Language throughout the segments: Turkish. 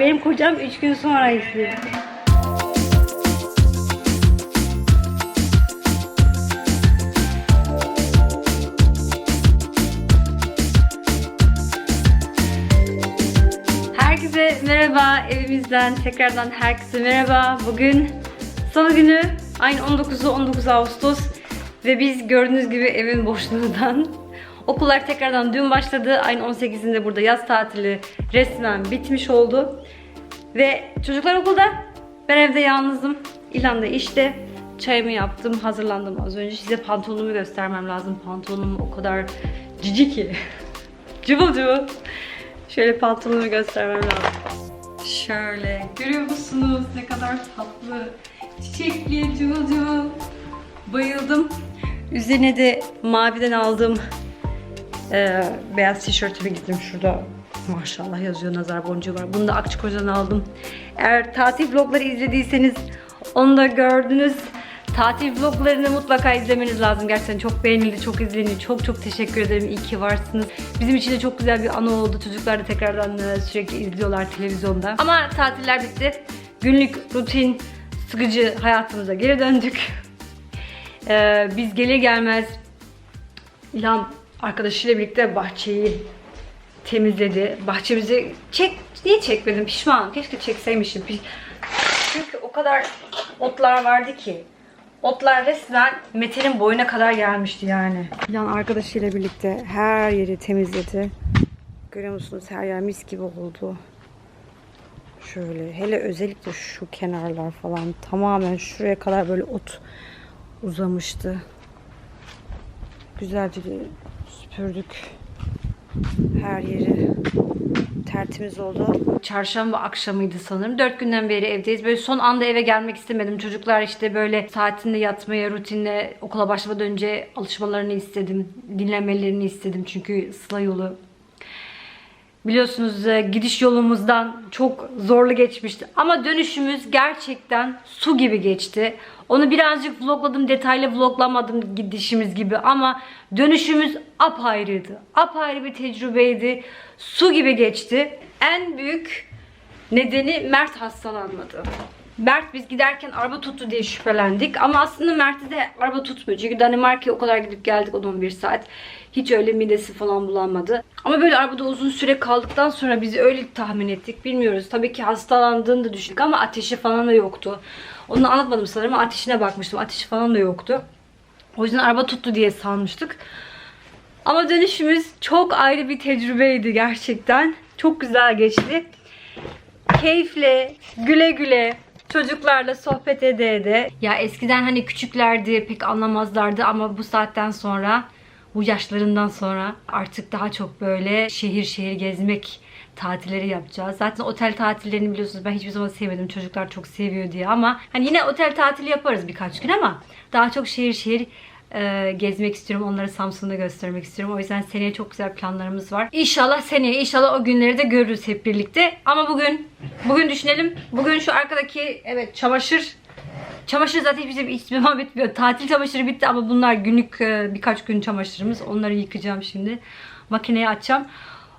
Benim kocam 3 gün sonra izliyor. Herkese merhaba evimizden tekrardan herkese merhaba. Bugün salı günü ayın 19'u 19 Ağustos ve biz gördüğünüz gibi evin boşluğundan okullar tekrardan dün başladı. Ayın 18'inde burada yaz tatili resmen bitmiş oldu. Ve çocuklar okulda ben evde yalnızım. İlan da işte çayımı yaptım hazırlandım az önce size pantolonumu göstermem lazım. Pantolonum o kadar cici ki. cıvıl cıvıl. Şöyle pantolonumu göstermem lazım. Şöyle görüyor musunuz ne kadar tatlı çiçekli cıvıl cıvıl bayıldım. Üzerine de maviden aldığım e, beyaz tişörtümü gittim şurada maşallah yazıyor nazar boncuğu var. Bunu da Akçakoca'dan aldım. Eğer tatil vlogları izlediyseniz onu da gördünüz. Tatil vloglarını mutlaka izlemeniz lazım. Gerçekten çok beğenildi, çok izlenildi. Çok çok teşekkür ederim. İyi ki varsınız. Bizim için de çok güzel bir anı oldu. Çocuklar da tekrardan e, sürekli izliyorlar televizyonda. Ama tatiller bitti. Günlük rutin, sıkıcı hayatımıza geri döndük. Ee, biz gelir gelmez İlham arkadaşıyla birlikte bahçeyi temizledi. Bahçemizi çek niye çekmedim pişman. Keşke çekseymişim. Çünkü o kadar otlar vardı ki. Otlar resmen Mete'nin boyuna kadar gelmişti yani. İlhan arkadaşıyla birlikte her yeri temizledi. Görüyor musunuz her yer mis gibi oldu. Şöyle hele özellikle şu kenarlar falan tamamen şuraya kadar böyle ot uzamıştı. Güzelce süpürdük her yeri. Tertemiz oldu. Çarşamba akşamıydı sanırım. Dört günden beri evdeyiz. Böyle son anda eve gelmek istemedim. Çocuklar işte böyle saatinde yatmaya, rutinle okula başlamadan önce alışmalarını istedim. Dinlenmelerini istedim. Çünkü sıla yolu Biliyorsunuz e, gidiş yolumuzdan çok zorlu geçmişti. Ama dönüşümüz gerçekten su gibi geçti. Onu birazcık vlogladım, detaylı vloglamadım gidişimiz gibi ama dönüşümüz apayrıydı. Apayrı bir tecrübeydi. Su gibi geçti. En büyük nedeni Mert hastalanmadı. Mert biz giderken araba tuttu diye şüphelendik. Ama aslında Mert'i de araba tutmuyor. Çünkü Danimarka'ya o kadar gidip geldik 11 saat. Hiç öyle midesi falan bulanmadı. Ama böyle arabada uzun süre kaldıktan sonra biz öyle tahmin ettik. Bilmiyoruz. Tabii ki hastalandığını da düşündük ama ateşi falan da yoktu. Onu anlatmadım sanırım ateşine bakmıştım. Ateşi falan da yoktu. O yüzden araba tuttu diye sanmıştık. Ama dönüşümüz çok ayrı bir tecrübeydi gerçekten. Çok güzel geçti keyifle, güle güle çocuklarla sohbet ede ede. Ya eskiden hani küçüklerdi pek anlamazlardı ama bu saatten sonra bu yaşlarından sonra artık daha çok böyle şehir şehir gezmek tatilleri yapacağız. Zaten otel tatillerini biliyorsunuz ben hiçbir zaman sevmedim. Çocuklar çok seviyor diye ama hani yine otel tatili yaparız birkaç gün ama daha çok şehir şehir e, gezmek istiyorum. Onları Samsun'da göstermek istiyorum. O yüzden seneye çok güzel planlarımız var. İnşallah seneye, inşallah o günleri de görürüz hep birlikte. Ama bugün, bugün düşünelim. Bugün şu arkadaki, evet çamaşır. Çamaşır zaten hiçbir şey hiç devam etmiyor. Tatil çamaşırı bitti ama bunlar günlük e, birkaç gün çamaşırımız. Onları yıkayacağım şimdi. Makineye açacağım.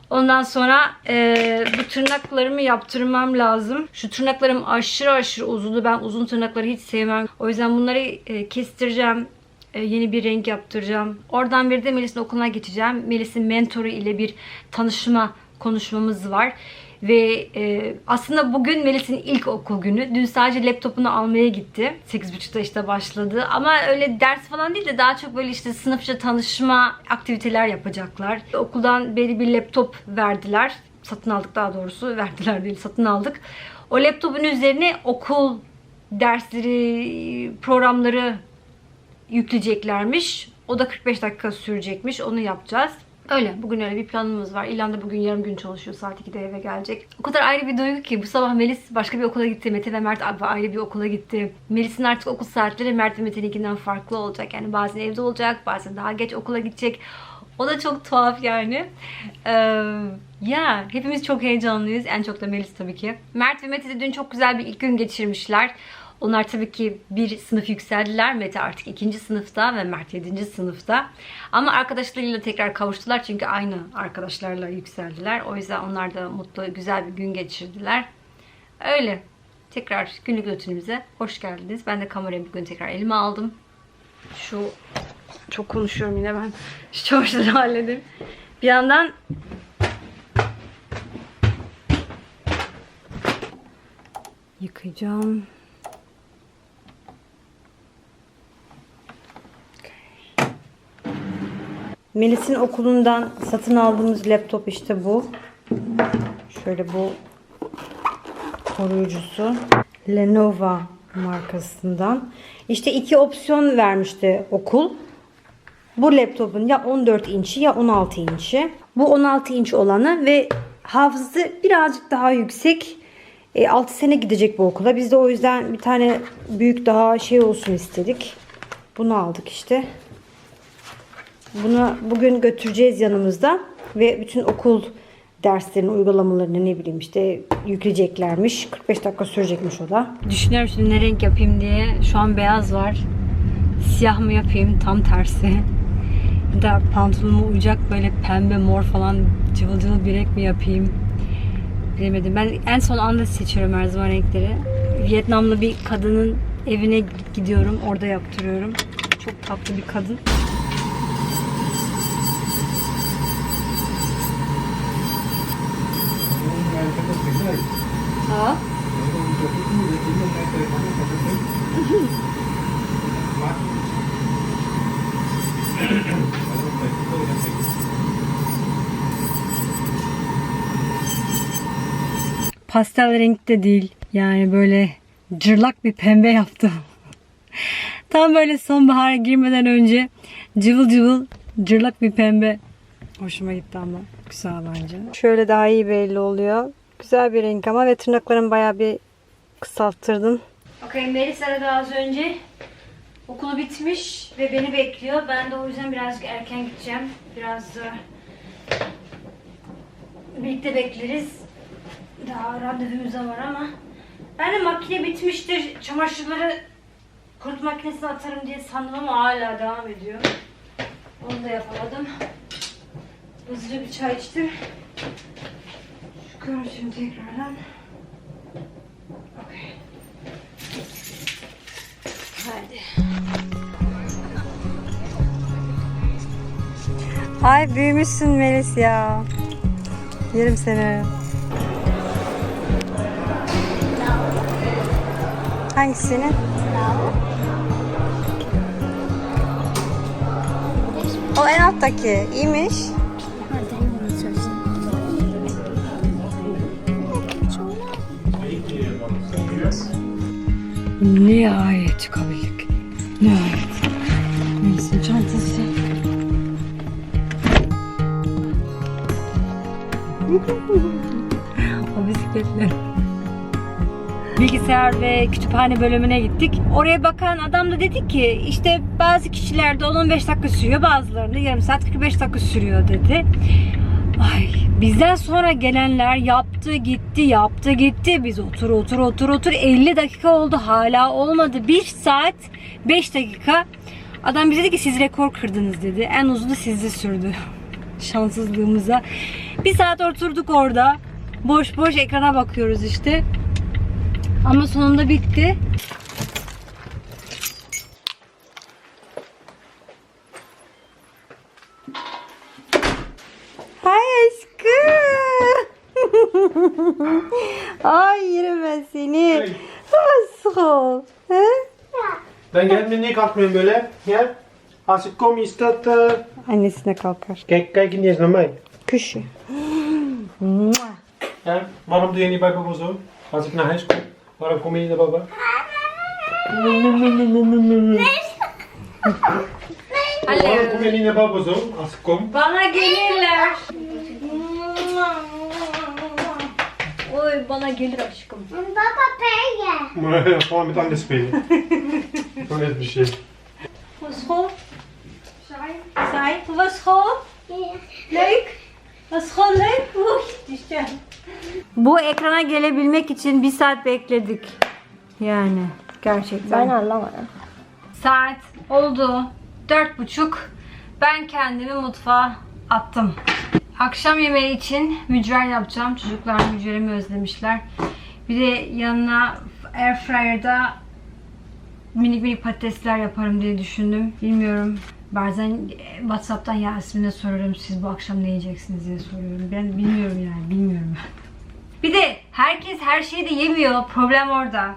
Ondan sonra e, bu tırnaklarımı yaptırmam lazım. Şu tırnaklarım aşırı aşırı uzundu. Ben uzun tırnakları hiç sevmem. O yüzden bunları e, kestireceğim. E, yeni bir renk yaptıracağım. Oradan bir de Melis'in okuluna geçeceğim. Melis'in mentoru ile bir tanışma konuşmamız var. Ve e, aslında bugün Melis'in ilk okul günü. Dün sadece laptopunu almaya gitti. 8.30'da işte başladı. Ama öyle ders falan değil de daha çok böyle işte sınıfça tanışma aktiviteler yapacaklar. Okuldan belli bir laptop verdiler. Satın aldık daha doğrusu. Verdiler değil satın aldık. O laptopun üzerine okul dersleri, programları yükleyeceklermiş. O da 45 dakika sürecekmiş. Onu yapacağız. Öyle. Bugün öyle bir planımız var. İlan da bugün yarım gün çalışıyor. Saat 2'de eve gelecek. O kadar ayrı bir duygu ki. Bu sabah Melis başka bir okula gitti. Mete ve Mert abi ayrı bir okula gitti. Melis'in artık okul saatleri Mert ve Mete'ninkinden farklı olacak. Yani bazen evde olacak. Bazen daha geç okula gidecek. O da çok tuhaf yani. Ee, ya hepimiz çok heyecanlıyız. En çok da Melis tabii ki. Mert ve Mete de dün çok güzel bir ilk gün geçirmişler. Onlar tabii ki bir sınıf yükseldiler. Mete artık ikinci sınıfta ve Mert yedinci sınıfta. Ama arkadaşlarıyla tekrar kavuştular çünkü aynı arkadaşlarla yükseldiler. O yüzden onlar da mutlu, güzel bir gün geçirdiler. Öyle. Tekrar günlük rutinimize hoş geldiniz. Ben de kamerayı bugün tekrar elime aldım. Şu çok konuşuyorum yine ben. Şu çamaşırları halledeyim. Bir yandan yıkayacağım. Melis'in okulundan satın aldığımız laptop işte bu. Şöyle bu koruyucusu. Lenovo markasından. İşte iki opsiyon vermişti okul. Bu laptopun ya 14 inçi ya 16 inçi. Bu 16 inç olanı ve hafızası birazcık daha yüksek. E, 6 sene gidecek bu okula. Biz de o yüzden bir tane büyük daha şey olsun istedik. Bunu aldık işte. Bunu bugün götüreceğiz yanımızda ve bütün okul derslerini, uygulamalarını ne bileyim işte yükleyeceklermiş. 45 dakika sürecekmiş o da. Düşünüyorum şimdi ne renk yapayım diye. Şu an beyaz var. Siyah mı yapayım? Tam tersi. Ya da pantolonuma uyacak böyle pembe, mor falan cıvıl cıvıl bir renk mi yapayım? Bilemedim. Ben en son anda seçiyorum her zaman renkleri. Vietnamlı bir kadının evine gidiyorum. Orada yaptırıyorum. Çok tatlı bir kadın. Pastel renk de değil. Yani böyle cırlak bir pembe yaptım. Tam böyle sonbahara girmeden önce cıvıl cıvıl cırlak bir pembe. Hoşuma gitti ama. Güzel bence. Şöyle daha iyi belli oluyor. Güzel bir renk ama ve tırnaklarımı bayağı bir kısalttırdım. Okey Melis aradı az önce. Okulu bitmiş ve beni bekliyor. Ben de o yüzden birazcık erken gideceğim. Biraz da birlikte bekleriz. Daha randevumuz var ama. Ben de makine bitmiştir. Çamaşırları kurut makinesine atarım diye sandım ama hala devam ediyor. Onu da yapamadım. Hızlıca bir çay içtim. Çıkıyorum şimdi tekrardan. Ay büyümüşsün Melis ya. Yerim seni. Hangisini? O en alttaki. İyiymiş. Nihayet çıkabildik. o bisikletler. Bilgisayar ve kütüphane bölümüne gittik. Oraya bakan adam da dedi ki işte bazı kişilerde 10-15 dakika sürüyor bazılarında yarım saat 45 dakika sürüyor dedi. Ay bizden sonra gelenler yaptı gitti yaptı gitti biz otur otur otur otur 50 dakika oldu hala olmadı 1 saat 5 dakika adam bize dedi ki siz rekor kırdınız dedi en uzunu sizde sürdü şanssızlığımıza bir saat oturduk orada boş boş ekrana bakıyoruz işte ama sonunda bitti Hay aşkım. Ay yerim ben seni. Nasıl? He? Ben gelme niye kalkmıyorum böyle? Gel. Als ik kom, is dat... eh, Annesine kalkar. Kijk, kijk niet eens naar mij. Kuşu. Ja? Waarom doe je niet bij papa zo? Als ik naar huis kom, waarom kom je niet naar papa? Waarom kom je niet naar papa zo, als ik kom? Bana gelirler. Oy bana gelir aşkım. Gewoon met anders spelen. Gewoon net een shit. Wat school? Saai. Hoe was school? Leuk. Was school leuk? Oei, düşeceğim. Bu ekrana gelebilmek için bir saat bekledik. Yani gerçekten. anlamadım. Saat oldu. Dört buçuk. Ben kendimi mutfağa attım. Akşam yemeği için mücver yapacağım. Çocuklar mücverimi özlemişler. Bir de yanına airfryer'da minik minik patatesler yaparım diye düşündüm. Bilmiyorum. Bazen e, Whatsapp'tan Yasmin'e soruyorum siz bu akşam ne yiyeceksiniz diye soruyorum. Ben bilmiyorum yani bilmiyorum. Bir de herkes her şeyi de yemiyor. Problem orada.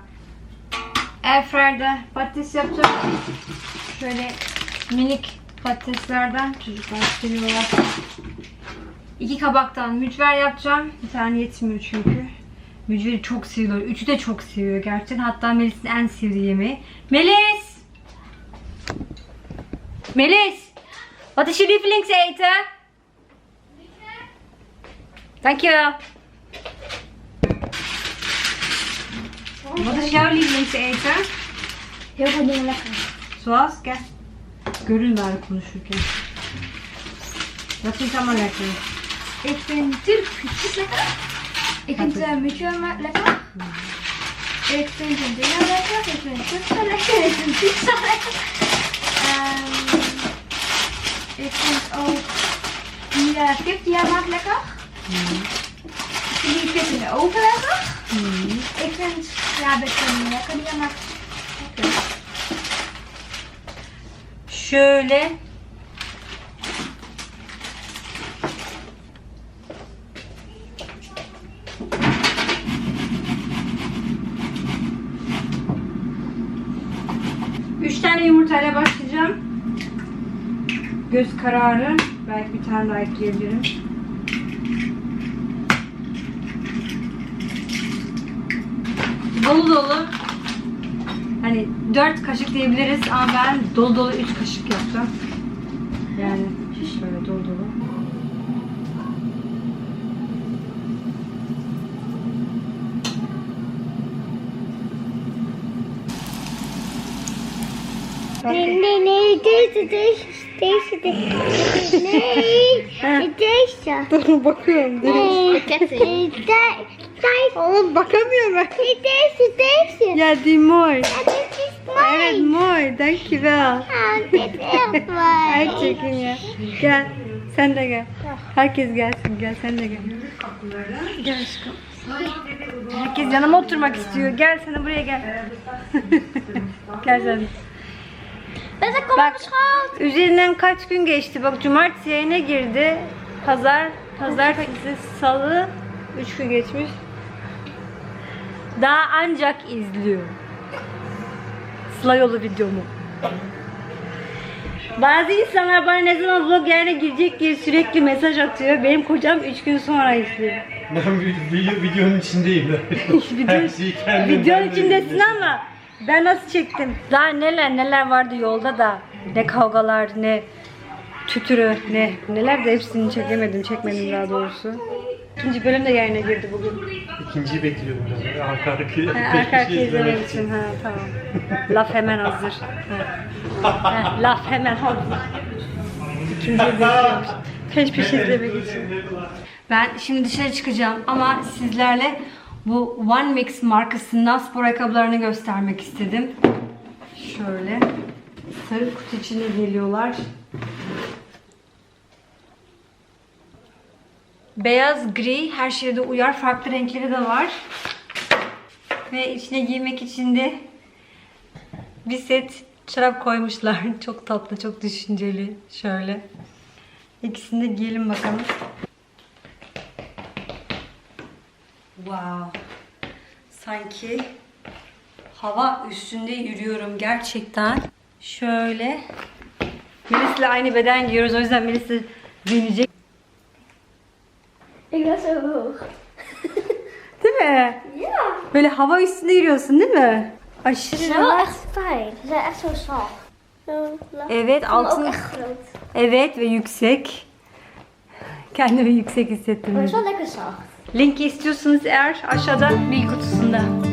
Airfryer'da patates yapacağım. Şöyle minik patateslerden çocuklar seviyorlar. İki kabaktan mücver yapacağım. Bir tane yetmiyor çünkü. Mücveri çok seviyor. Üçü de çok seviyor gerçekten. Hatta Melis'in en sevdiği yemeği. Melis! Melis! Wat is je lievelingseten? Dankjewel. Wat is jouw lievelingseten? Heel veel dingen lekker. Zoals? Görün bari konuşurken. Wat vind je allemaal lekker? Ik vind natuurlijk frietjes lekker. Ik vind uh, muutje lekker. Ik vind een dingen lekker. Ik vind pizza lekker. Ik vind pizza lekker. Ik vind ook die eh, kip die jij maakt lekker. Ik vind die kip in de oven lekker. Ik vind ja, best wel lekker die jij maakt. Lekker. Şöyle. Üç tane yumurtayla başlayacağım. Göz kararı. Belki bir tane daha ekleyebilirim. Dolu dolu. Hani 4 kaşık diyebiliriz ama ben dolu dolu 3 kaşık yaptım. Yani şöyle dolu dolu. Nee, nee, deze. Nee, deze. Dur bakıyorum. Deze. Oğlum bakamıyorum ben. Deze, deze. Ya die mooi. Ja, dit is Evet. Ja, dit is echt mijn. Gerçekten ya. Gel. Sen de gel. Herkes gelsin. Gel sen de gel. Gel aşkım. Herkes yanıma oturmak istiyor. Gel de buraya gel. gel sen. kom Bak. schat. Üzerinden kaç gün geçti? Bak cumartesi yayına girdi. Pazar, pazartesi, salı 3 gün geçmiş. Daha ancak izliyor. Sıla yolu videomu. Bazı insanlar bana ne zaman vlog yayına girecek diye sürekli mesaj atıyor. Benim kocam 3 gün sonra izliyor. Ben video, videonun içindeyim. Her şeyi kendim Videonun içindesin izliyorum. ama ben nasıl çektim? Daha neler neler vardı yolda da. Ne kavgalar ne tütürü ne neler de hepsini çekemedim çekmedim daha doğrusu. İkinci bölüm de yayına girdi bugün. İkinciyi bekliyorum biraz. Arka arkaya. Ha, peş arka peşe arkaya izlemek izlemek için. Ha tamam. Laf hemen hazır. Ha. Ha, laf hemen hazır. İkinciyi bekliyormuş. Peş peşe izlemek için. Ben şimdi dışarı çıkacağım ama sizlerle bu One Mix markasından spor ayakkabılarını göstermek istedim. Şöyle sarı kutu içinde geliyorlar. Beyaz, gri her şeye de uyar. Farklı renkleri de var. Ve içine giymek için de bir set çorap koymuşlar. Çok tatlı, çok düşünceli. Şöyle. İkisini de giyelim bakalım. Wow. Sanki hava üstünde yürüyorum gerçekten. Şöyle. Melis'le aynı beden giyiyoruz. O yüzden Melis de deneyecek. Değil mi? Ja. Böyle hava üstünde yürüyorsun değil mi? Aşırı rahat. echt fijn. Ze zijn echt zo zacht. Zo laag. Evet ook altın. echt groot. Evet ve yüksek. Kendimi yüksek hissettim. Maar het is wel lekker zacht. Linki istiyorsanız eğer aşağıda bilgi kutusunda.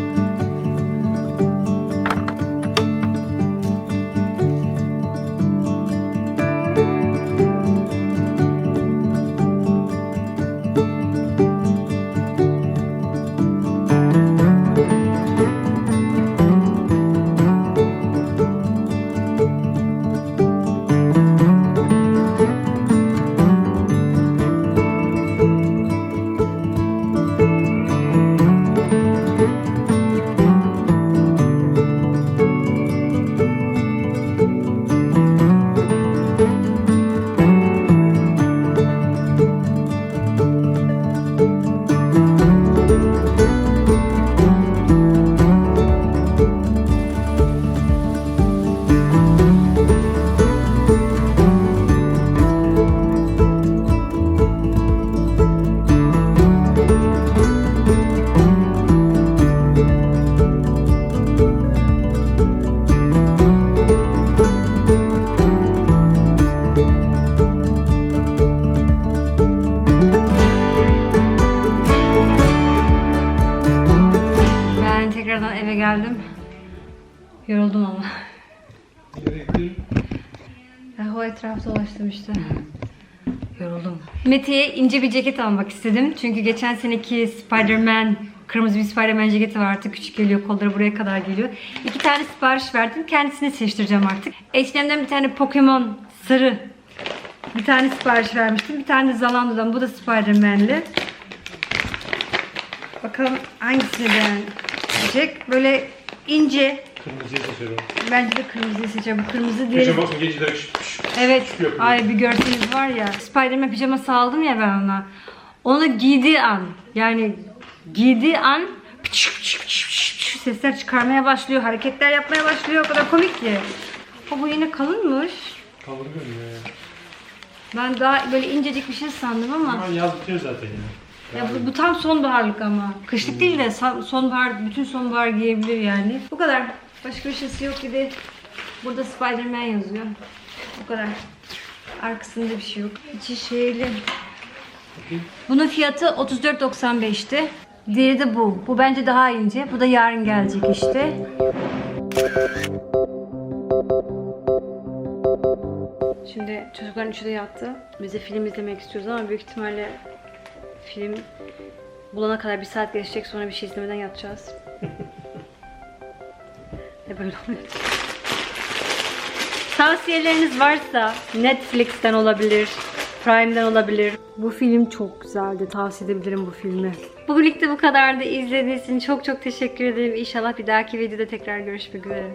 Dolaştım işte. Yoruldum. Mete'ye ince bir ceket almak istedim. Çünkü geçen seneki Spider-Man kırmızı bir Spider-Man ceketi var artık küçük geliyor kolları buraya kadar geliyor. İki tane sipariş verdim. Kendisini seçtireceğim artık. H&M'den bir tane Pokemon sarı bir tane sipariş vermiştim. Bir tane Zalando'dan. Bu da Spider-Man'li. Bakalım hangisini beğenecek. Böyle ince. Kırmızıyı seçiyorum. Bence de kırmızıyı seçeceğim. Bu kırmızı bakın geceleri şıp şıp. Evet. Ay bir görseniz var ya. Spider-Man pijaması aldım ya ben ona. Onu giydiği an yani giydiği an sesler çıkarmaya başlıyor. Hareketler yapmaya başlıyor. O kadar komik ki. O bu yine kalınmış. Kalır görünüyor ya. Ben daha böyle incecik bir şey sandım ama. Ama yaz bitiyor zaten ya. Ya bu, bu tam sonbaharlık ama. Kışlık değil de sa- sonbahar, bütün sonbahar giyebilir yani. Bu kadar. Başka bir şeysi yok. De burada Spider-Man yazıyor. Bu kadar. Arkasında bir şey yok. İçi şeyli. Bunun fiyatı 34.95'ti. Diğeri de bu. Bu bence daha ince. Bu da yarın gelecek işte. Şimdi çocukların üçü de yattı. Biz de film izlemek istiyoruz ama büyük ihtimalle film bulana kadar bir saat geçecek sonra bir şey izlemeden yatacağız. Böyle oluyor? Tavsiyeleriniz varsa Netflix'ten olabilir, Prime'den olabilir. Bu film çok güzeldi. Tavsiye edebilirim bu filmi. Bugünlük de bu kadardı. İzlediğiniz için çok çok teşekkür ederim. İnşallah bir dahaki videoda tekrar görüşmek üzere.